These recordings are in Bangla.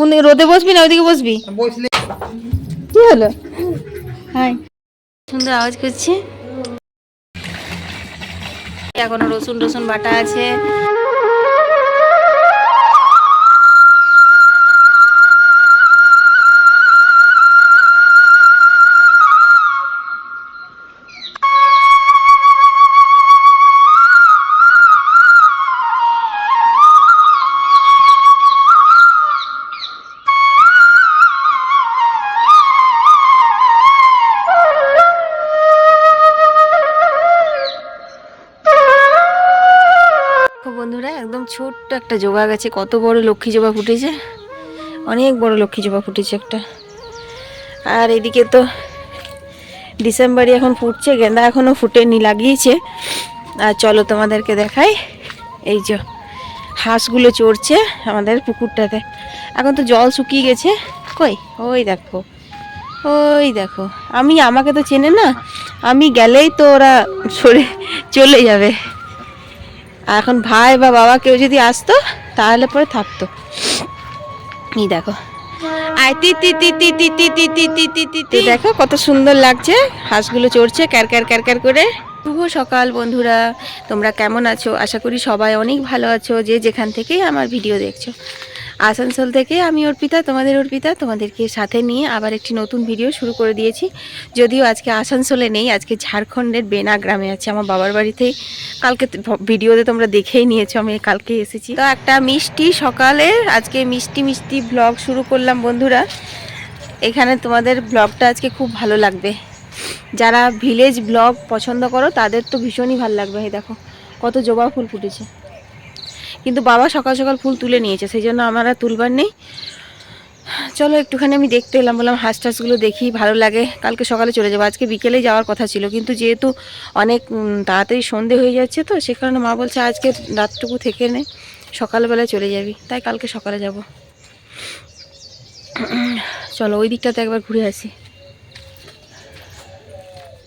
কোন দিকে রোদে বসবি না ওইদিকে বসবি? বসলে। কি হলো? হাই। সুন্দর আওয়াজ করছে। এখনও রসুন রসুন বাটা আছে। ছোট্ট একটা জবা গাছে কত বড় লক্ষ্মী জবা ফুটেছে। অনেক বড় লক্ষ্মী জবা ফুটেছে একটা। আর এদিকে তো ডিসেম্বরই এখন ফুটছে, গেঁদা এখনও ফুটেনি, লাগিয়েছে। আর চলো তোমাদেরকে দেখাই। এই যে হাঁসগুলো চড়ছে আমাদের পুকুরটাতে। এখন তো জল শুকিয়ে গেছে। কই? ওই দেখো ওই দেখো। আমি, আমাকে তো চেনে না, আমি গেলেই তো ওরা সরে চলে যাবে। আর এখন ভাই বা বাবা কেউ যদি আসতো তাহলে পরে থাকতো এই দেখো আয় তি তি তি তি তি তি তি তি তি তি তি তি দেখো কত সুন্দর লাগছে হাঁসগুলো চড়ছে ক্যার ক্যার ক্যার ক্যার করে শুভ সকাল বন্ধুরা তোমরা কেমন আছো আশা করি সবাই অনেক ভালো আছো যে যেখান থেকেই আমার ভিডিও দেখছ আসানসোল থেকে আমি অর্পিতা, তোমাদের অর্পিতা, তোমাদেরকে সাথে নিয়ে আবার একটি নতুন ভিডিও শুরু করে দিয়েছি। যদিও আজকে আসানসোলে নেই, আজকে ঝাড়খণ্ডের বেনা গ্রামে আছে। আমার বাবার বাড়িতেই কালকে ভিডিওতে তোমরা দেখেই নিয়েছো, আমি কালকে এসেছি। তো একটা মিষ্টি সকালে, আজকে মিষ্টি মিষ্টি ব্লগ শুরু করলাম বন্ধুরা। এখানে তোমাদের ব্লগটা আজকে খুব ভালো লাগবে। যারা ভিলেজ ব্লগ পছন্দ করো, তাদের তো ভীষণই ভালো লাগবে। দেখো, কত জবা ফুল ফুটেছে। কিন্তু বাবা সকাল সকাল ফুল তুলে নিয়েছে, সেই জন্য আমার আর তুলবার নেই। চলো একটুখানি আমি দেখতে এলাম, বললাম হাঁস টাসগুলো দেখি, ভালো লাগে। কালকে সকালে চলে যাব, আজকে বিকেলেই যাওয়ার কথা ছিল, কিন্তু যেহেতু অনেক তাড়াতাড়ি সন্ধে হয়ে যাচ্ছে তো, সে কারণে মা বলছে আজকে রাতটুকু থেকে নে সকালবেলা চলে যাবি, তাই কালকে সকালে যাব। চলো ওই দিকটাতে একবার ঘুরে আসি।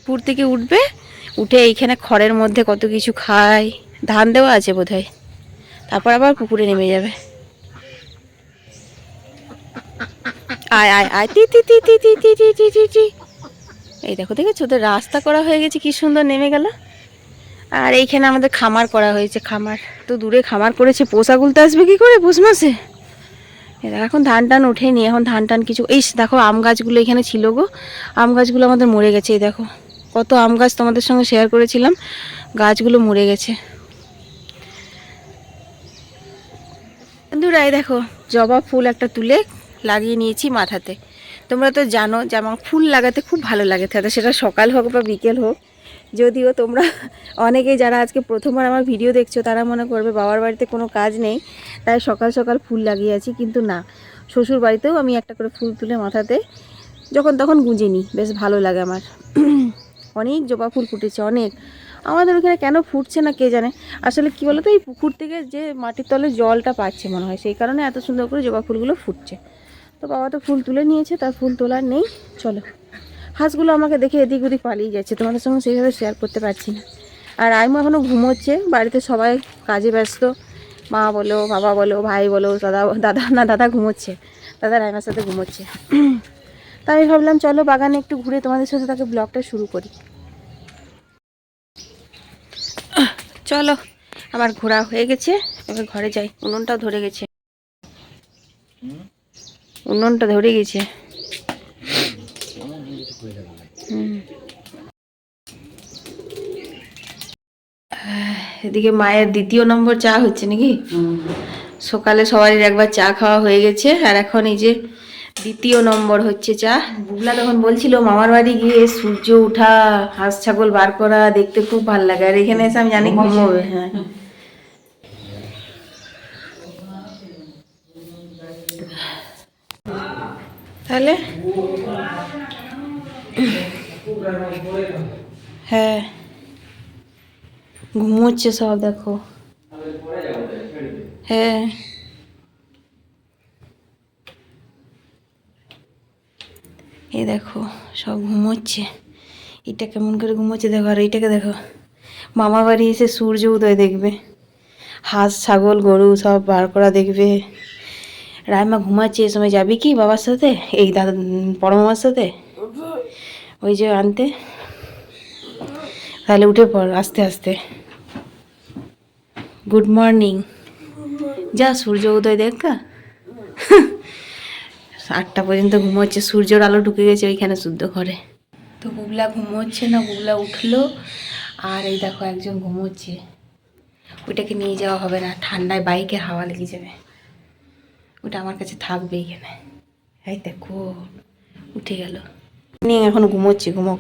পুর থেকে উঠবে, উঠে এইখানে খড়ের মধ্যে কত কিছু খায়, ধান দেওয়া আছে বোধহয়। তারপর আবার পুকুরে নেমে যাবে। আয় আয় আয়, তি তি তি তি তি তি তি তি তি এই দেখো, দেখেছ? ওদের রাস্তা করা হয়ে গেছে, কি সুন্দর নেমে গেল। আর এইখানে আমাদের খামার করা হয়েছে, খামার। তো দূরে খামার করেছে, পোষা গুলতে আসবে কি করে পৌষ মাসে? এখন ধান টান ওঠেনি, এখন ধান টান কিছু এই দেখো, আম গাছগুলো এখানে ছিল গো। আম গাছগুলো আমাদের মরে গেছে, এই দেখো। কত আম গাছ তোমাদের সঙ্গে শেয়ার করেছিলাম, গাছগুলো মরে গেছে। এই দেখো, জবা ফুল একটা তুলে লাগিয়ে নিয়েছি মাথাতে। তোমরা তো জানো যে আমার ফুল লাগাতে খুব ভালো লাগে, তাতে সেটা সকাল হোক বা বিকেল হোক। যদিও তোমরা অনেকেই যারা আজকে প্রথমবার আমার ভিডিও দেখছ, তারা মনে করবে বাবার বাড়িতে কোনো কাজ নেই, তাই সকাল সকাল ফুল লাগিয়ে আছি, কিন্তু না। শ্বশুর বাড়িতেও আমি একটা করে ফুল তুলে মাথাতে যখন তখন গুঁজে নিই, বেশ ভালো লাগে আমার। অনেক জবা ফুল ফুটেছে, অনেক। আমাদের ওখানে কেন ফুটছে না কে জানে? আসলে কি বলতো, এই পুকুর থেকে যে মাটির তলে জলটা পাচ্ছে মনে হয়, সেই কারণে এত সুন্দর করে জবা ফুলগুলো ফুটছে। তো বাবা তো ফুল তুলে নিয়েছে, তার ফুল তোলার নেই, চলো। হাঁসগুলো আমাকে দেখে এদিক ওদিক পালিয়ে যাচ্ছে, তোমাদের সঙ্গে সেইভাবে শেয়ার করতে পারছি না। আর আইমু এখনও ঘুমোচ্ছে, বাড়িতে সবাই কাজে ব্যস্ত। মা বলো, বাবা বলো, ভাই বলো, দাদা দাদা না, দাদা ঘুমোচ্ছে। দাদা রাইমার সাথে ঘুমোচ্ছে। তা আমি ভাবলাম, চলো বাগানে একটু ঘুরে তোমাদের সাথে তাকে ব্লগটা শুরু করি। চলো আমার ঘোরা হয়ে গেছে এবার ঘরে যাই। উনুনটাও ধরে গেছে। উনুনটা ধরে গেছে। এদিকে মায়ের দ্বিতীয় নম্বর চা হচ্ছে নাকি? সকালে সবারই একবার চা খাওয়া হয়ে গেছে আর এখন এই যে দ্বিতীয় নম্বর হচ্ছে চা। বুবলা তখন বলছিল মামার বাড়ি গিয়ে সূর্য ওঠা হাঁস ছাগল বার করা দেখতে খুব ভালো লাগে। আর এখানে এসে আমি জানি ঘুমোবে হ্যাঁ। তাহলে? হ্যাঁ। ঘুমোচ্ছে সব দেখো। হ্যাঁ। এই দেখো, সব ঘুমোচ্ছে। এটা কেমন করে ঘুমোচ্ছে দেখো, আর এইটাকে দেখো। মামা বাড়ি এসে সূর্য উদয় দেখবে। হাঁস, ছাগল, গরু সব বার করা দেখবে। রায়মা ঘুমাচ্ছে এ সময়। যাবি কি বাবার সাথে? এই দাদা বড় মামার সাথে? ওই যে আনতে। তাহলে উঠে পড়, আস্তে আস্তে। গুড মর্নিং যা, সূর্য উদয় দেখ। আটটা পর্যন্ত ঘুমোচ্ছে সূর্যের আলো ঢুকে গেছে ওইখানে শুদ্ধ করে তো গুগলা ঘুমোচ্ছে না গুগলা উঠল আর এই দেখো একজন ঘুমোচ্ছে ওইটাকে নিয়ে যাওয়া হবে না ঠান্ডায় বাইকের হাওয়া লেগে যাবে ওটা আমার কাছে থাকবে এখানে এই দেখো উঠে গেল নিয়ে এখন ঘুমোচ্ছে ঘুমোক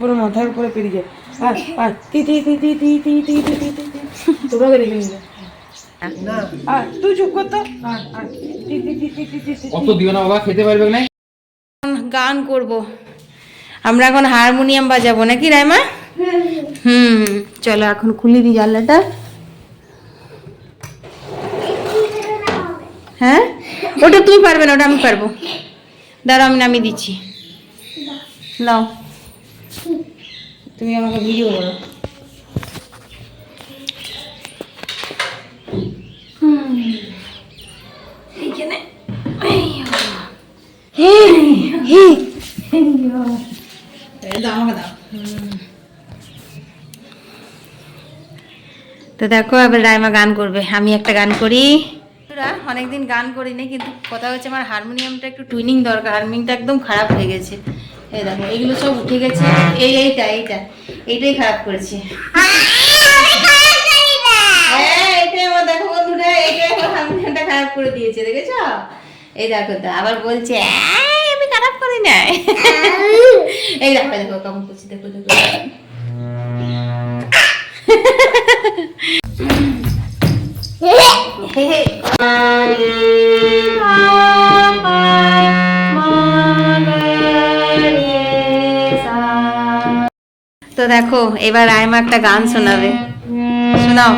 পুরো মাথার উপরে পেরিয়ে যায় আর আর তি তি তি তি তি তি তি তি তি তি তি তোমরা রেখে নিবে না আর গান করব। আমরা এখন হারমোনিয়াম বাজাবো, নাকি রাইমা? হুম, চলো এখন খুলে দিই জানলাটা। হ্যাঁ? ওটা তুমি পারবে না, ওটা আমি পারব। দাঁড়াও, আমি নামিয়ে দিচ্ছি। নাও। তুমি আমাকে ভিডিও করো হুম। এইখানে এই বাবা। এই, এই, এই বাবা। এই দাও, আমাকে দাও। হুম। তো দেখো, এবার রাইমা গান করবে। আমি একটা গান করি। অনেকদিন গান করিনি, কিন্তু কথা হচ্ছে আমার হারমোনিয়ামটা একটু টুইনিং দরকার। হারমোনিয়ামটা একদম খারাপ হয়ে গেছে। এই দেখো, এগুলো সব উঠে গেছে। এই, এইটা এইটা, এইটাই খারাপ করেছে। হ্যাঁ এটাই আমার দেখো বন্ধুরা এটাই আমার হারমোনিয়ামটা খারাপ করে দিয়েছে, দেখেছ? এই দেখো তো আবার বলছে "এই, আমি খারাপ করি না। এই দেখো দেখো কেমন করছি দেখো দেখো। তো দেখো এবার রায়মা একটা গান শোনাবে। শোনাও।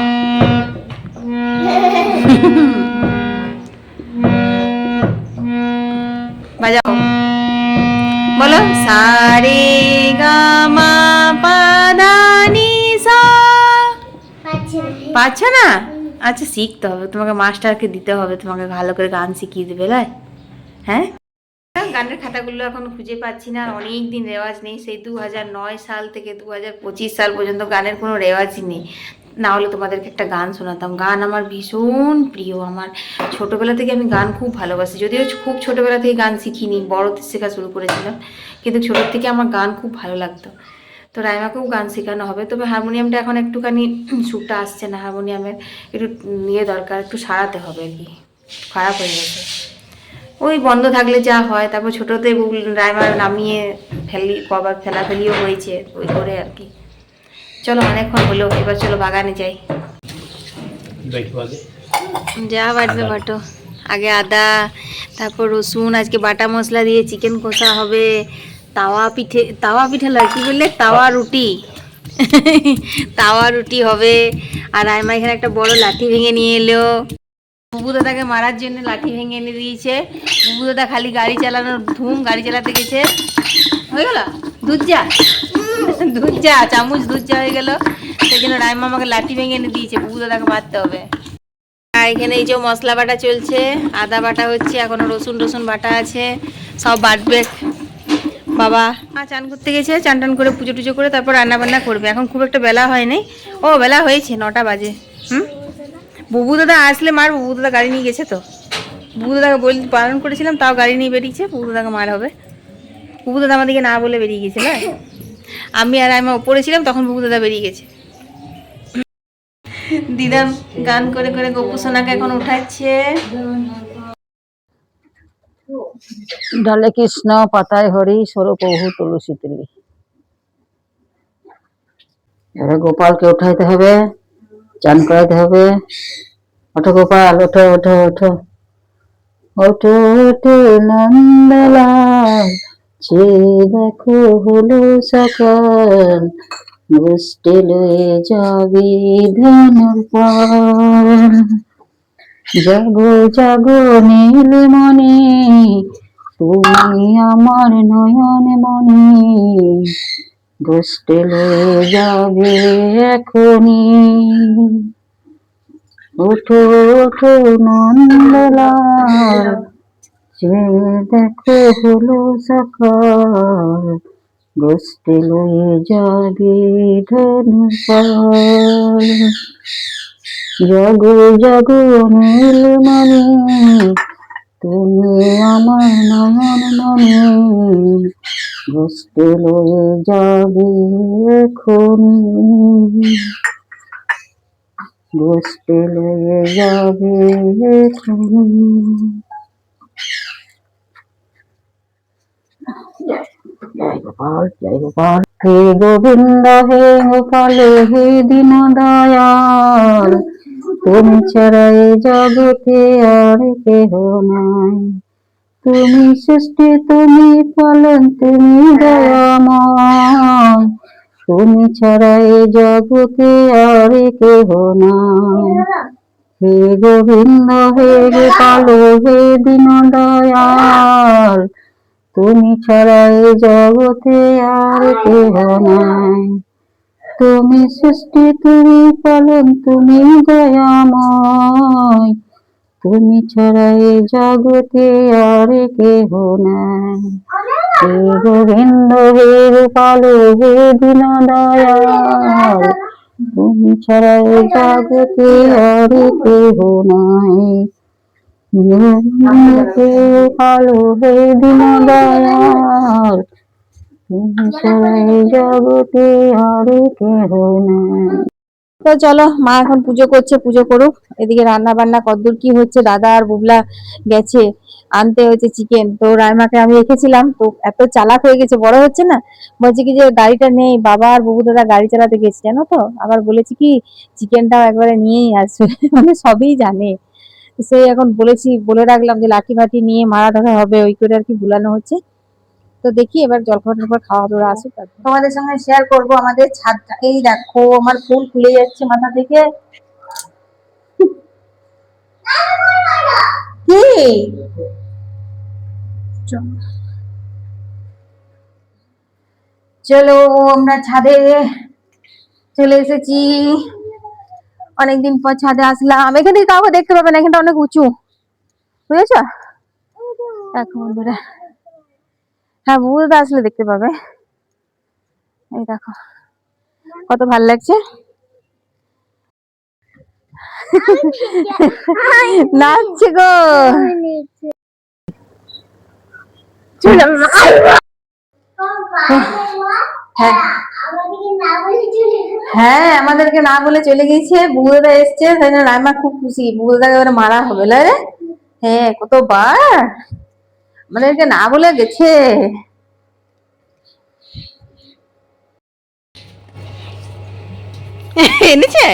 পাচ্ছ না? আচ্ছা শিখতে হবে। তোমাকে মাস্টারকে দিতে হবে। তোমাকে ভালো করে গান শিখিয়ে দেবে হ্যাঁ? গানের খাতাগুলো এখন খুঁজে পাচ্ছি না। অনেক দিন রেওয়াজ নেই। সেই দু নয় সাল থেকে দু হাজার পঁচিশ সাল পর্যন্ত গানের কোনো রেওয়াজই নেই। না হলে তোমাদেরকে একটা গান শোনাতাম। গান আমার ভীষণ প্রিয়। আমার ছোটোবেলা থেকে আমি গান খুব ভালোবাসি। যদিও খুব ছোটোবেলা থেকে গান শিখিনি। বড়তে শেখা শুরু করেছিলাম। কিন্তু ছোটোর থেকে আমার গান খুব ভালো লাগতো। তো রাইমাকেও গান শেখানো হবে। তবে হারমোনিয়ামটা এখন একটুখানি সুরটা আসছে না হারমোনিয়ামের একটু নিয়ে দরকার একটু সারাতে হবে আর কি। খারাপ হয়ে গেছে। ওই বন্ধ থাকলে যা হয় তারপর ছোটোতে গুগল- রাইমার নামিয়ে ফেলি কবার ফেলাফেলিও হয়েছে ওই করে আর কি। চলো অনেকক্ষণ হলো এবার চলো বাগানে যাই। যা বাটবে বাটো। আগে আদা তারপর রসুন আজকে বাটা মশলা দিয়ে চিকেন কষা হবে। তাওয়া পিঠে তাওয়া পিঠে লয়, কি বললে? তাওয়া রুটি। তাওয়া রুটি হবে। আর আয়মা এখানে একটা বড় লাঠি ভেঙে নিয়ে এলো। বুবু দাদাকে মারার জন্য লাঠি ভেঙে এনে দিয়েছে। বুবু দাদা খালি গাড়ি চালানোর ধুম, গাড়ি চালাতে গেছে। হয়ে গেল? দুধ যা দুধ যা চামচ দুধ যা হয়ে গেল। সেই জন্য রায়মা আমাকে লাঠি ভেঙে এনে দিয়েছে। বুবু দাদাকে মারতে হবে। আর এখানে এই যে মশলা বাটা চলছে, আদা বাটা হচ্ছে, এখনও রসুন রসুন বাটা আছে। সব বাটবে বাবা। মা চান করতে গেছে, চান টান করে পুজো টুজো করে তারপর রান্না বান্না করবে। এখন খুব একটা বেলা হয়নি। ও, বেলা হয়েছে, নটা বাজে। হুম? বুবু দাদা আসলে মার, বুবু দাদা গাড়ি নিয়ে গেছে তো। বুবু দাদাকে বল, পালন করেছিলাম, তাও গাড়ি নিয়ে বেরিয়েছে, বুবু দাদাকে মার হবে। বুবু দাদা আমাদেরকে না বলে বেরিয়ে গেছে, না? আমি আর আমি ওপরে ছিলাম, তখন বুবু দাদা বেরিয়ে গেছে। দিদা গান করে করে গপু সোনাকে এখন উঠাচ্ছে। ডালে কৃষ্ণ, পাতায় হরি, স্বরূপ বহু তুলসী তুলি। এবারে গোপালকে উঠাইতে হবে, চান করাইতে হবে। ওঠো গোপাল, ওঠো ওঠো ওঠো। ওঠো ওঠো নন্দলাল, যে দেখো হলো সকাল। গোষ্ঠী লয়ে যাবি ধনুর জাগো জাগো নীল মনে তুমি আমার নয়ন মনে লয়ে যাবে এখনই। ওঠো ওঠো নন্দলাল, যে দেখো হলো সকাল। লয়ে যাবে ধনুপাল জাগো জাগো নীলমণি তুমি আমার নয়ন মনি গোষ্ঠী লয়ে যাবে এখনি গোষ্ঠী লয়ে যাবে এখনি গোপাল হে গোবিন্দ, হে গোপাল, হে দীন দয়াল তুমি ছাড়া এ জগতে আর কেহ নাই। তুমি সৃষ্টি, তুমি পালন তুমি দয়াময় তুমি ছাড়া এ জগতে আর কেহ নাই। হে গোবিন্দ, হে গোপাল, হে দীন দয়াল তুমি ছাড়া এ জগতে আর কেহ নাই। তুমি সৃষ্টি, তুমি পালন তুমি দয়াময়। তুমি ছাড়া এ জগতে আর কেহ নাই। হে গোবিন্দ, হে গোপাল হে দীন দয়াল তুমি ছাড়া এ জগতে আর কেহ নাই। হে গোপাল হে দীন দয়াল তো চলো, মা এখন পুজো করছে, পুজো করুক। এদিকে রান্না বান্না কদ্দূর কি হচ্ছে, দাদা আর বুবলা গেছে আনতে হয়েছে চিকেন তো রায়মাকে আমি রেখেছিলাম, তো এত চালাক হয়ে গেছে, বড় হচ্ছে না? বলছে কি যে, গাড়িটা নেই, বাবা আর বুবু দাদা গাড়ি চালাতে গেছে, জানো তো? আবার বলেছি কি চিকেনটাও একবারে নিয়েই আসবে। মানে সবই জানে। সেই এখন বলেছি, বলে রাখলাম যে লাঠি ফাঠি নিয়ে মারা ধরা হবে। ওই করে আর কি ভুলানো হচ্ছে। তো দেখি এবার জলখাবার টলখাবার খাওয়া দাওয়া তারপর। তোমাদের সঙ্গে শেয়ার করব আমাদের ছাদটা এই দেখো, আমার ফুল খুলে যাচ্ছে মাথা থেকে। কি? চলো। আমরা ছাদে চলে এসেছি। অনেকদিন পর ছাদে আসলাম। এখান কাউকে দেখতে পাবে না, এখানটা অনেক উঁচু। বুঝেছ? দেখো বন্ধুরা। হ্যাঁ বুঝতে আসলে দেখতে পাবে। এই দেখো, কত ভালো লাগছে। নাচছে গো। হ্যাঁ। হ্যাঁ আমাদেরকে না বলে চলে গেছে বুড়োদা এসছে, তাই জন্য রাইমা খুব খুশি। এবারে মারা হবে রে? হ্যাঁ কতবার। আমাদেরকে না বলে গেছে। এনেছে?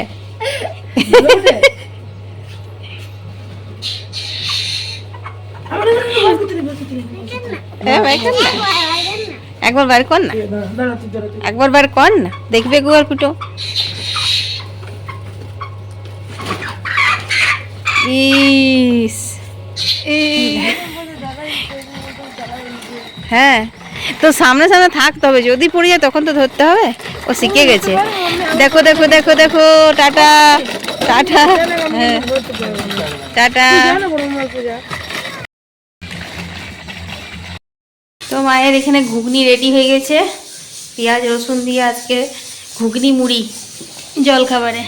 হ্যাঁ। একবার বার কর না। একবার বার কর না। দেখবে গো আর পিটো ইস। হ্যাঁ তো সামনে সামনে থাকতে হবে। যদি পড়ে যায় তখন তো ধরতে হবে। ও শিখে গেছে। দেখো দেখো দেখো দেখো, টাটা টাটা হ্যাঁ টাটা। তো মায়ের এখানে ঘুগনি রেডি হয়ে গেছে। পেঁয়াজ, রসুন দিয়ে আজকে ঘুগনি মুড়ি জল খাবারে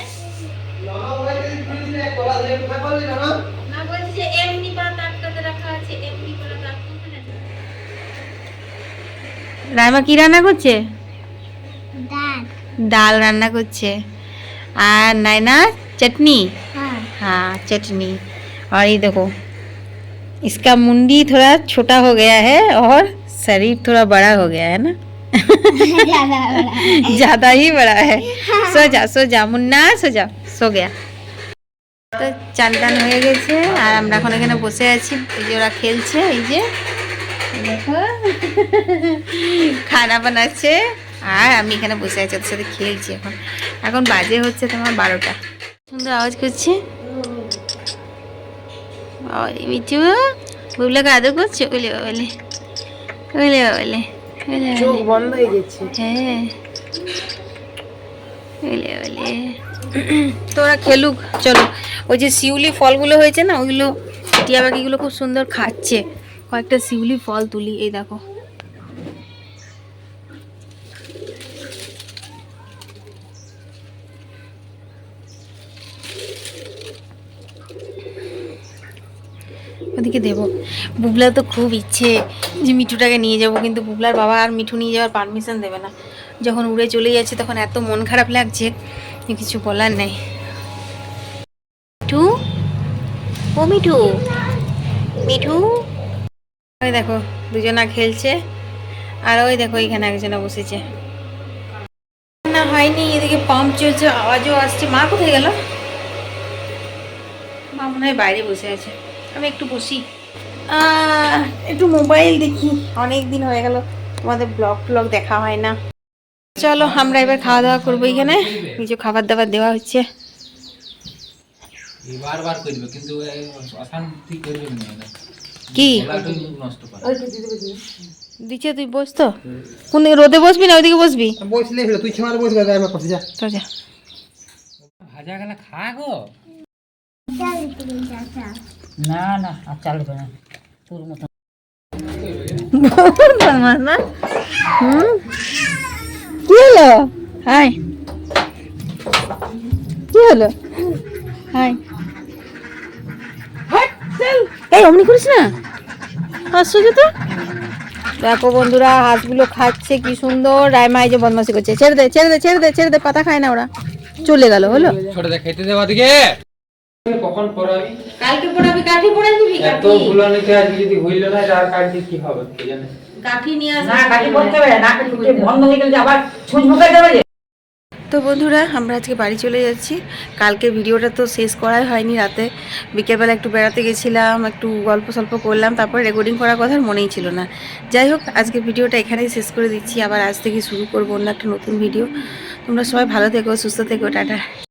রাইমা কি রান্না করছে ডাল রান্না করছে আর नायना चटनी हाँ चटनी और ये देखो इसका मुंडी थोड़ा छोटा हो गया है और शरीर थोड़ा बड़ा हो गया है ना ज्यादा ही बड़ा है सो जा सो जा মুন্না সো যা সো গয়া তো চান টান হয়ে গেছে আর আমরা এখন এখানে বসে আছি এই যে ওরা খেলছে এই যে এই দেখো খানা বানাচ্ছে। আর আমি এখানে বসে আছি ওদের সাথে খেলছি এখন। এখন বাজে হচ্ছে তোমার বারোটা। সুন্দর আওয়াজ করছে। মিঠু বুবলাকে আদর করছ? ওলে ওলে ওলে ওলে ওলে চোখ বন্ধ হয়ে হ্যাঁ। ওলে ওলে। তো ওরা খেলুক চলো। ওই যে শিউলি ফলগুলো হয়েছে না ওইগুলো টিয়া পাখিগুলো খুব সুন্দর খাচ্ছে। কয়েকটা শিউলি ফল তুলি, এই দেখো। ওদিকে দেবো। বুবলা তো খুব ইচ্ছে যে মিঠুটাকে নিয়ে যাব, কিন্তু বুবলার বাবা আর মিঠু নিয়ে যাওয়ার পারমিশন দেবে না। যখন উড়ে চলে যাচ্ছে, তখন এত মন খারাপ লাগছে কিছু বলার নেই। মিঠু? ও মিঠু? মিঠু? দেখো, দুজনা খেলছে। আর ওই দেখো, এখানে একজনা বসেছে। না, হয়নি, এদিকে পাম্প চলছে, আওয়াজও আসছে। মা কোথায় গেল? মা মনে হয় বাইরে বসে আছে। আমি একটু বসি। একটু মোবাইল দেখি। অনেক দিন হয়ে গেল, তোমাদের ব্লগ ব্লগ দেখা হয় না। চলো, আমরা এবার খাওয়া দাওয়া করব এখানে। কিছু খাবার দাবার দেওয়া হচ্ছে। করবে, কিন্তু অশান্তি করবে না। কি? দিচ্ছে তুই বস তো। কোন দিকে রোদে বসবি না ওইদিকে বসবি? বসলে হলো তুই ছেমার বসবে আমার পাশে যা। তো যা। ভাজা গেলে খা গো। না না আর চালবে না। তোর মতো। আমার না হুম? কি হলো? হাই। কি হলো? হাই। এই অমনি করিস না? আশ্চর্য তো। দেখো বন্ধুরা হাঁসগুলো খাচ্ছে কি সুন্দর। রায়মা এই যে বদমাসি করছে। ছেড়ে দে ছেড়ে দে ছেড়ে দে ছেড়ে দে পাতা খায় না ওরা। চলে গেল হলো? ছোট দে খেতে দেওয়া দিকে কখন পড়াবি? কালকে পড়াবি কাঠি পড়াই দিবি এত ভুলানিতে আজকে যদি হইল না আর কাটছি কি হবে কে জানে? কাঠি নিয়ে আসবি। না কাটি করতে হবে না কাটি বন্ধ হয়ে গেলে আবার ছুঁচ মুখে দেবে যে। তো বন্ধুরা, আমরা আজকে বাড়ি চলে যাচ্ছি। কালকে ভিডিওটা তো শেষ করাই হয়নি রাতে। বিকেলবেলা একটু বেড়াতে গেছিলাম, একটু গল্প সল্প করলাম, তারপর রেকর্ডিং করার কথা মনেই ছিল না। যাই হোক, আজকে ভিডিওটা এখানেই শেষ করে দিচ্ছি। আবার আজ থেকে শুরু করব অন্য একটা নতুন ভিডিও। তোমরা সবাই ভালো থেকো, সুস্থ থেকো, টাটা।